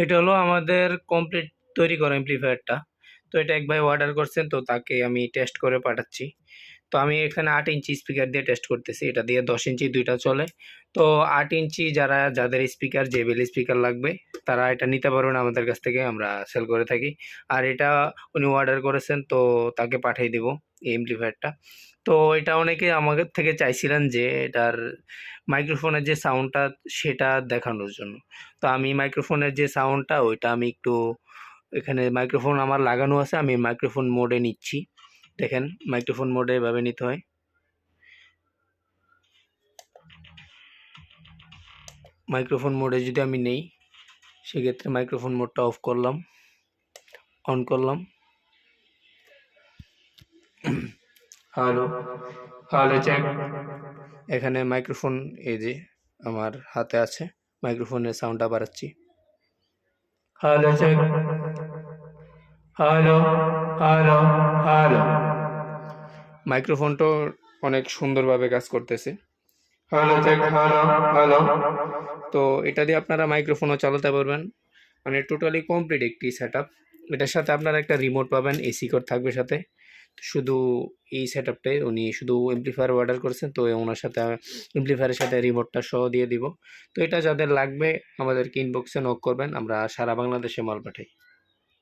এটা হলো আমাদের কমপ্লিট তৈরি করা এমপ্লিফায়ারটা তো এটা এক ভাই অর্ডার করছেন, তো তাকে আমি টেস্ট করে পাঠাচ্ছি। তো আমি এখানে আট ইঞ্চি স্পিকার দিয়ে টেস্ট করতেছি। এটা দিয়ে দশ ইঞ্চি দুইটা চলে। তো আট ইঞ্চি যারা, যাদের স্পিকার যে জেবেল স্পিকার লাগবে, তারা এটা নিতে পারবেন আমাদের কাছ থেকে, আমরা সেল করে থাকি। আর এটা উনি অর্ডার করেছেন, তো তাকে পাঠিয়ে দেবো। এই এমপ্লিফায়ারটা তো এটা অনেকে আমাদের থেকে চাইছিলেন যে এটার মাইক্রোফোনের যে সাউন্ডটা সেটা দেখানোর জন্য। তো আমি মাইক্রোফোনের যে সাউন্ডটা ওইটা আমি একটু এখানে মাইক্রোফোন আমার লাগানো আছে, আমি মাইক্রোফোন মোডে নিচ্ছি। দেখেন মাইক্রোফোন মোডে এভাবে নিতে হয়। মাইক্রোফোন মোডে যদি আমি নেই, সেক্ষেত্রে মাইক্রোফোন মোডটা অফ করলাম অন করলাম। হ্যালো হ্যালো চেক এখানে মাইক্রোফোন এই যে আমার হাতে আছে। মাইক্রোফোনের সাউন্ডটা বাড়াচ্ছি। Hello check hello hello hello মাইক্রোফোনটা অনেক সুন্দরভাবে কাজ করতেছে। হ্যালো চেক হ্যালো হ্যালো তো এটা দিয়ে আপনারা মাইক্রোফোনও চালাতে পারবেন। মানে টোটালি কমপ্লিট একটি সেট আপ এটার সাথে আপনারা একটা রিমোট পাবেন এসি কোড থাকবে সাথে। শুধু এই সেট আপটাই উনি শুধু এমপ্লিফায়ার অর্ডার করেছেন, তো ওনার সাথে এমপ্লিফায়ারের সাথে রিমোটটা সহ দিয়ে দিব। তো এটা যাদের লাগবে, আমাদেরকে ইনবক্সে নক করবেন, আমরা সারা বাংলাদেশে মাল পাঠাই।